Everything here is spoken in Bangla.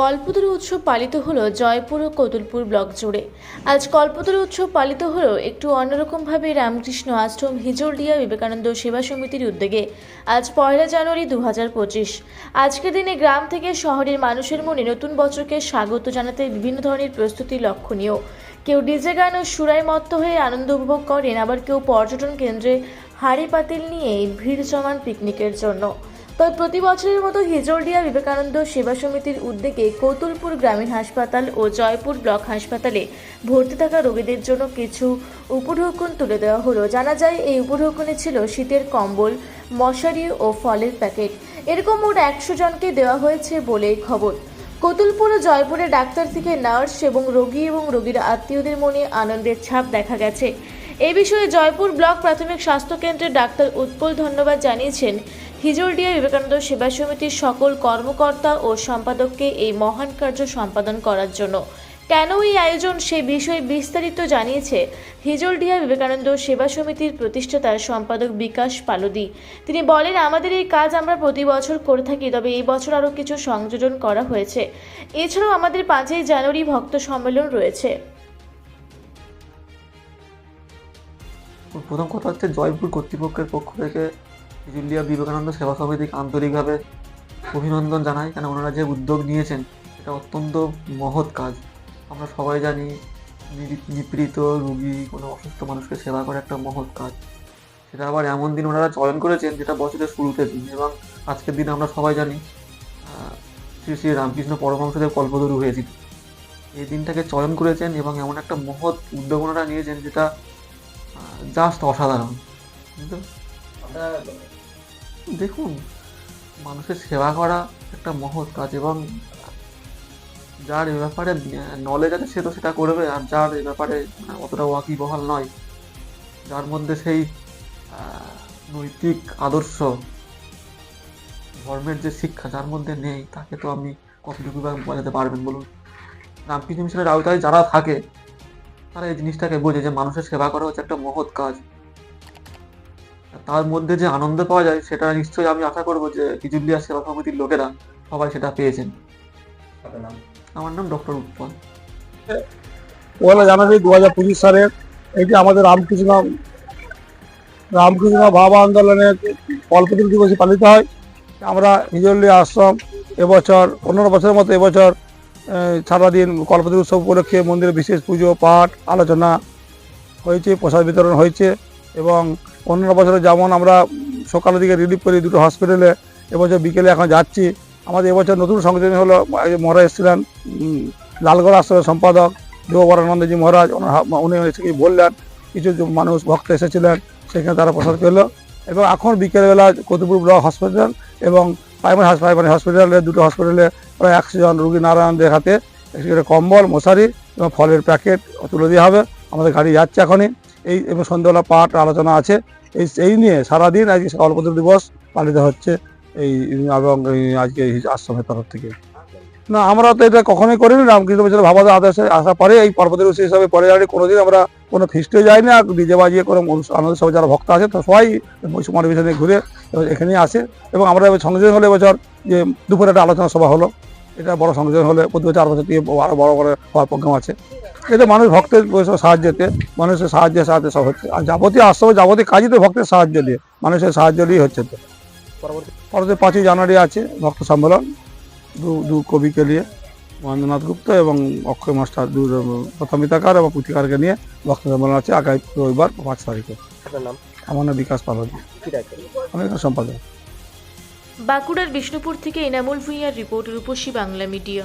কল্পতরু উৎসব পালিত হলো জয়পুর ও কতুলপুর ব্লক জুড়ে। আজ কল্পতরু উৎসব পালিত হলো একটু অন্যরকমভাবে রামকৃষ্ণ আশ্রম হিজলডিয়া বিবেকানন্দ সেবা সমিতির উদ্যোগে আজ পয়লা জানুয়ারি দু পঁচিশ। আজকের দিনে গ্রাম থেকে শহরের মানুষের মনে নতুন বছরকে স্বাগত জানাতে বিভিন্ন ধরনের প্রস্তুতি লক্ষণীয়। কেউ ডিজে গান ও সুরায় মত্ত হয়ে আনন্দ উপভোগ করেন, আবার কেউ পর্যটন কেন্দ্রে হাড়ি পাতিল নিয়ে ভিড় জমান পিকনিকের জন্য। তবে প্রতি বছরের মতো হিজলডিয়া বিবেকানন্দ সেবা সমিতির উদ্যোগে কতুলপুর গ্রামীণ হাসপাতাল ও জয়পুর ব্লক হাসপাতালে ভর্তি থাকা রোগীদের জন্য কিছু উপঢৌকন তুলে দেওয়া হলো। জানা যায়, এই উপঢৌকনে ছিল শীতের কম্বল, মশারি ও ফলের প্যাকেট। এরকম মোট একশো জনকে দেওয়া হয়েছে বলে খবর। কতুলপুর ও জয়পুরে ডাক্তার থেকে নার্স এবং রোগী এবং রোগীর আত্মীয়দের মনে আনন্দের ছাপ দেখা গেছে। এ বিষয়ে জয়পুর ব্লক প্রাথমিক স্বাস্থ্য কেন্দ্রের ডাক্তার উৎপল ধন্যবাদ জানিয়েছেন হিজলডিয়া বিবেকানন্দ সেবা সমিতির সকল কর্মকর্তা ও সম্পাদককে এই মহান কার্য সম্পাদন করার জন্য। কেন এই আয়োজন সে বিষয়ে বিস্তারিত জানিয়েছে হিজলডিয়া বিবেকানন্দ সেবা সমিতির প্রতিষ্ঠাতার সম্পাদক বিকাশ পালদি। তিনি বলেন, আমাদের এই কাজ আমরা প্রতি বছর করে থাকি, তবে এই বছর আরও কিছু সংযোজন করা হয়েছে। এছাড়াও আমাদের পাঁচই জানুয়ারি ভক্ত সম্মেলন রয়েছে। প্রথম কথা হচ্ছে জয়পুর কর্তৃপক্ষের পক্ষ থেকে হিজুলিয়া বিবেকানন্দ সেবা সমিতিকে আন্তরিকভাবে অভিনন্দন জানাই, কেন ওনারা যে উদ্যোগ নিয়েছেন, এটা অত্যন্ত মহৎ কাজ। আমরা সবাই জানি নিপীড়িত রুগী, কোনো অসুস্থ মানুষকে সেবা করা একটা মহৎ কাজ। সেটা আবার এমন দিন ওনারা চয়ন করেছেন, যেটা বছরের শুরুতে দিন, এবং আজকের দিনে আমরা সবাই জানি শ্রী শ্রী রামকৃষ্ণ পরমহংসদেব কল্পতরু হয়েছিল এই দিনটাকে চয়ন করেছেন এবং এমন একটা মহৎ উদ্যোগ ওনারা নিয়েছেন, যেটা জাস্ট অসাধারণ। কিন্তু দেখুন, মানুষের সেবা করা একটা মহৎ কাজ এবং যার এ ব্যাপারে নলেজ আছে সে তো সেটা করবে, আর যার এ ব্যাপারে অতটা ওয়াকিবহাল নয়, যার মধ্যে সেই নৈতিক আদর্শ, ধর্মের যে শিক্ষা যার মধ্যে নেই, তাকে তো আপনি কতটুকু বোঝাতে পারবেন বলুন? রামকৃষ্ণ মিশনের আওতায় যারা থাকে, তারা এই জিনিসটাকে বোঝে যে মানুষের সেবা করা হচ্ছে একটা মহৎ কাজ। তার মধ্যে যে আনন্দ পাওয়া যায় সেটা নিশ্চয়ই আমি আশা করব যে হিজুলিয়া সেবা সমিতির লোকেরা সবাই সেটা পেয়েছেন। আমার নাম ডক্টর উৎপল। পয়লা জানুয়ারি দু হাজার পঁচিশ সালের এটি আমাদের রামকৃষ্ণ রামকৃষ্ণ ভাব আন্দোলনের কল্পতরু দিবসে পালিত হয়। আমরা হিজল্লি আশ্রম এবছর পনেরো বছরের মতো এবছর সারাদিন কল্পতরু উৎসব উপলক্ষে মন্দিরে বিশেষ পুজো পাঠ আলোচনা হয়েছে প্রসাদ বিতরণ হয়েছে এবং অন্যান্য বছরে যেমন আমরা সকালের দিকে রিলিফ করি দুটো হসপিটালে এবছর বিকেলে এখন যাচ্ছি। আমাদের এবছর নতুন সংযোজন হলো মহারাজ এসেছিলেন লালগড় আশ্রমের সম্পাদক দেববরানন্দজি মহারাজ উনি এসে বললেন, কিছু মানুষ, ভক্ত এসেছিলেন, সেখানে তারা প্রসাদ পেল। এবং এখন বিকেলবেলা কতুপুর ব্লক হসপিটাল এবং প্রাইমারি প্রাইমারি হসপিটালে দুটো হসপিটালে প্রায় একশো জন রুগী নারায়ণদের হাতে কম্বল, মশারি এবং ফলের প্যাকেট তুলে দেওয়া হবে। আমাদের গাড়ি যাচ্ছে এখনই। এই এবং সন্ধ্যাবেলা পাঠ আলোচনা আছে। এই এই নিয়ে সারাদিন আজকে কল্পতরু দিবস পালিত হচ্ছে এই এবং আজকে আশ্রমের তরফ থেকে। না, আমরা তো এটা কখনোই করিনি, রামকৃষ্ণ মিশনের ভাবাদা আদেশে আসা পরে এই পর্বতের উৎসব হিসাবে পরে যাই কোনোদিন আমরা কোনো ফিস্টে যাই না ডিজে বাজিয়ে কোনো আনন্দ সবাই যারা ভক্ত আছে, তো সবাই সমার মিশনে ঘুরে এখানেই আসে। এবং আমরা সংযোজন হলে এবছর যে দুপুরে একটা আলোচনা সভা হলো, এটা বড় সংযোজন হলে প্রতি বছর আরও বছর দিয়ে আরও বড় করে হওয়ার প্রোগ্রাম আছে। এতে মানুষ ভক্তের সাহায্যতে মানুষের সাহায্যের সাহায্যে সব হচ্ছে। আর যাবতীয় আশ্রমে যাবতীয় কাজই তো ভক্তের সাহায্য দিয়ে মানুষের সাহায্য দিয়ে হচ্ছে তো। পরবর্তী পাঁচই জানুয়ারি আছে ভক্ত সম্মেলন দু দু কবিকে নিয়ে মহেন্দ্রনাথ গুপ্ত এবং অক্ষয় মাস্টার দু প্রথমিতাকার এবং পুঁথিকারকে নিয়ে ভক্ত সম্মেলন আছে আগামী রবিবার পাঁচ তারিখে। আমার নাম বিকাশ পালন। আমি এখানে সম্পাদক। বাঁকুড়ার বিষ্ণুপুর থেকে এনামুল ভূঁইয়ার রিপোর্ট রূপসী বাংলা মিডিয়া।